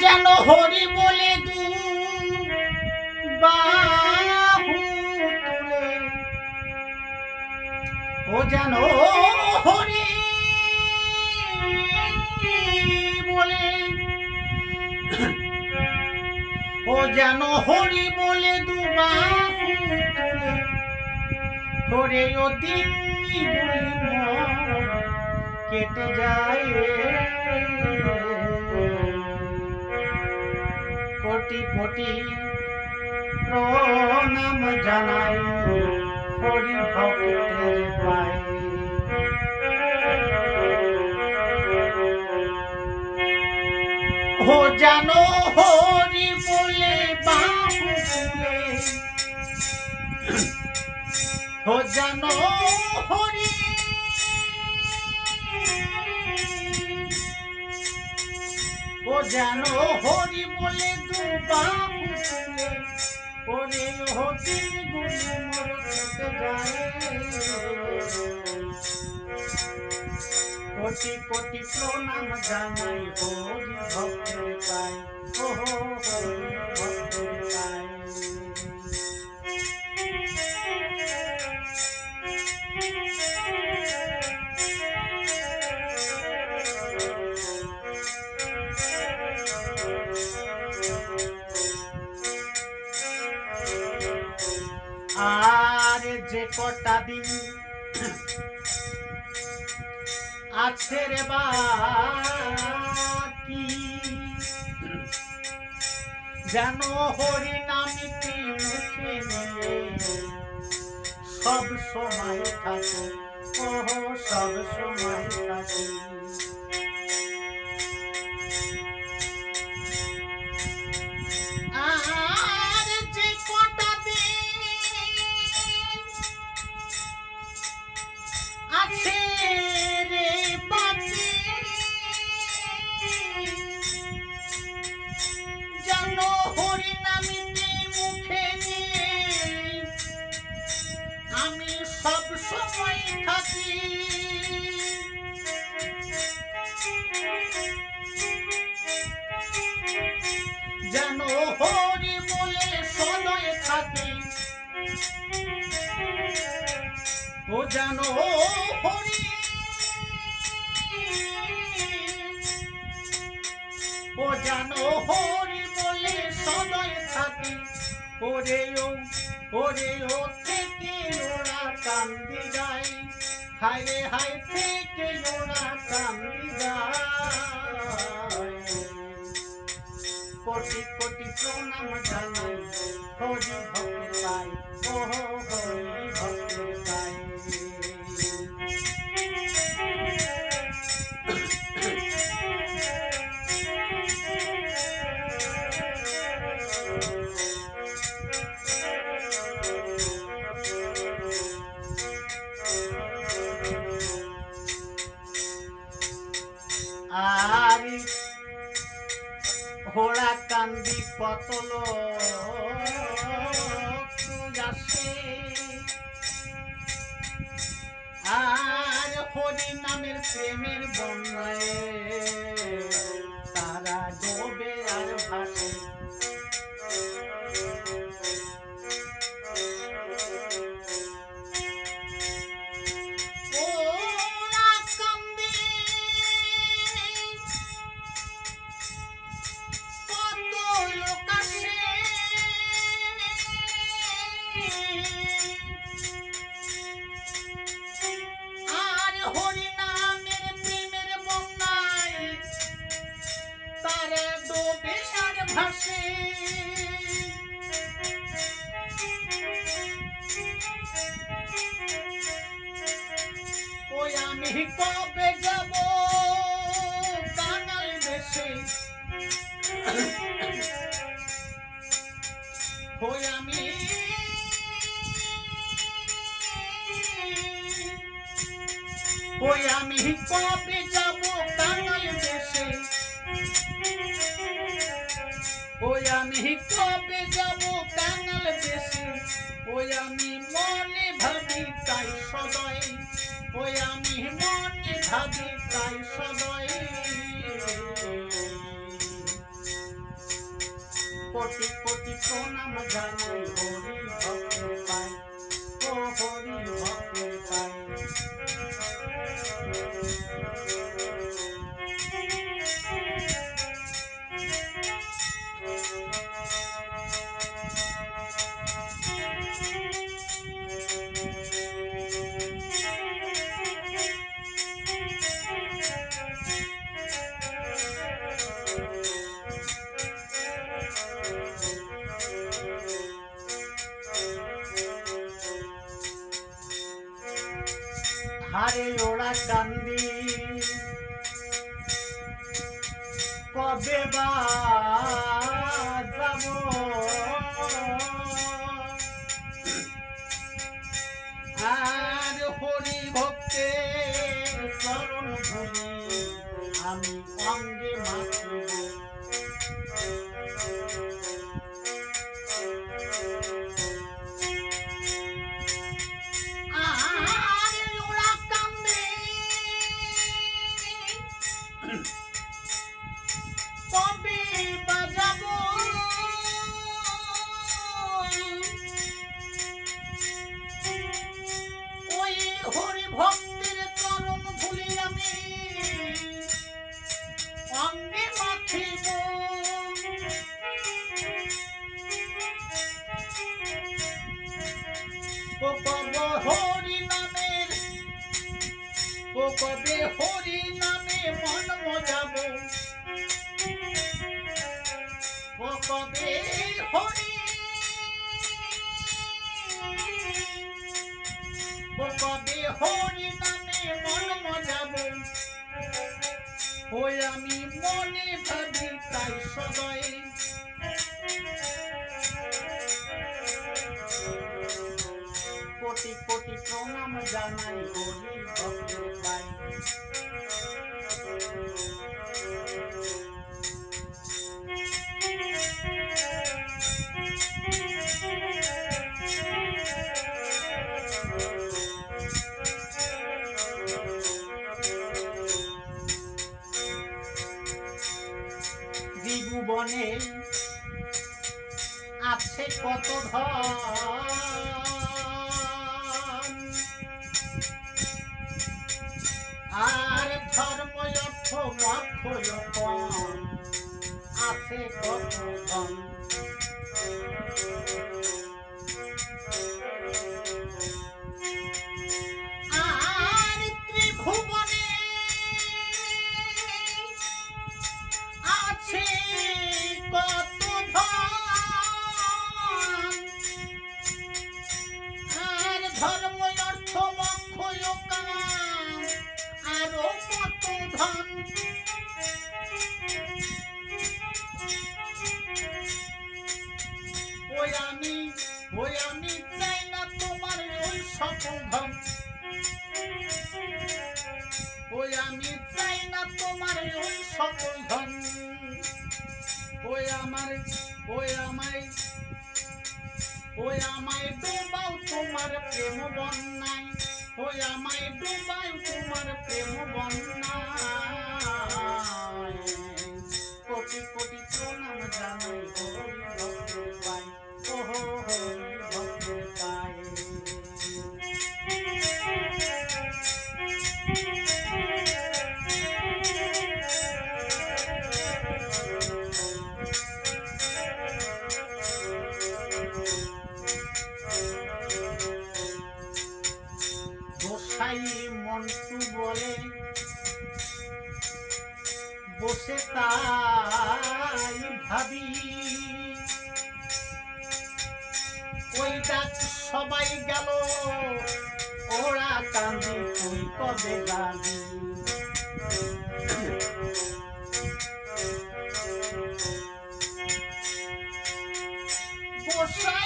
যেন হরি বলে দু যেন হরি বলে। ও যেন হরি বলে দু বাহু তুলে। হরে ও কেটে যায় কোটি কোটি প্রণাম জানাই। হরি ভক্তের পায়ে ও জানো হরি বলে তুলে ও জানো হরি ও জানো হরি বলে দু তুলে ওরে হতির গুলি কোটি কোটি প্রণাম জানাই, হরি ভক্তের পাই ও হরি ভক্তের পাই আর যে কটা দিন আছে রে বাকি যেন হরি নামি সব সময় থাকো। সব সময় থাকো। জানো, হরি। ও জানো, হরি বলে সদয় থাকি। ওরে ও ওরে ও থেকে ওরা কান্দি যায়। হায় হায়, থেকে ওরা হরি নামের প্রেমের বন্যায় কবে যাব কানাল দেশে হই আমি। ওই আমি কবে ওই আমি কবে যাব কাঙাল দেশে। ওই আমি মনে ভাবি তাই সদয়। ওই আমি মনে ভাবি তাই সদয়। কোটি কোটি প্রণাম জানাই হরি ভক্তের পাই। ও হরি কান্দি। কবে বা যাব? আর হরি ভক্তে শরণ আমি অঙ্গে মাখিব ও কব হরি নামের ও কবে হরি নামে মন মজাব। ও কবে হরি ও কবে হরি নামে মন মজাব। ওই আমি মনে ভাবি তাই সদয় কোটি কোটি প্রণাম জানাই ভক্তের পাই দিগুবনে আছে কত ধন। আমি চাই না তোমার ওই সকল ধন ওই আমার, ওই আমায় ওই আমায় ডুবাও তোমার প্রেম বন্যায়। ওই আমায় ডুবাও তোমার প্রেম বন্যায়। বলে বসে তাই ভাবি। ওই ডাক সবাই গেল ওরা কান্দি তুই কবে গালি গোসাই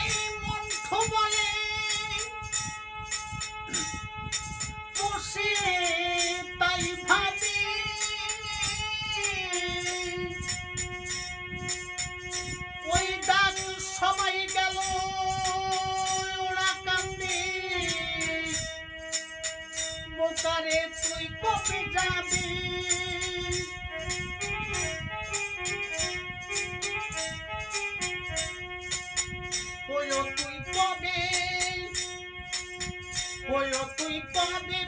আরে তুই কবে যাবি? তুই কবে? তুই কবে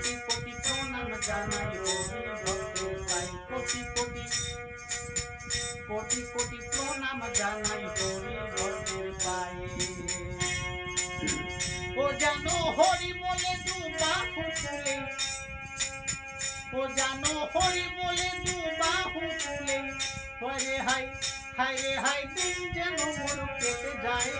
কোটি কোটি প্রণাম জানাই হরি ভক্তের পাই কোটি কোটি কোটি কোটি প্রণাম জানাই হরি ভক্তের পাই ও জানো হরি বলে দু বাহু তুলে। ও জানো হরি বলে দু বাহু তুলে। হরে হাই হায় রে হায় দিন যেন মোর কেটে যায়।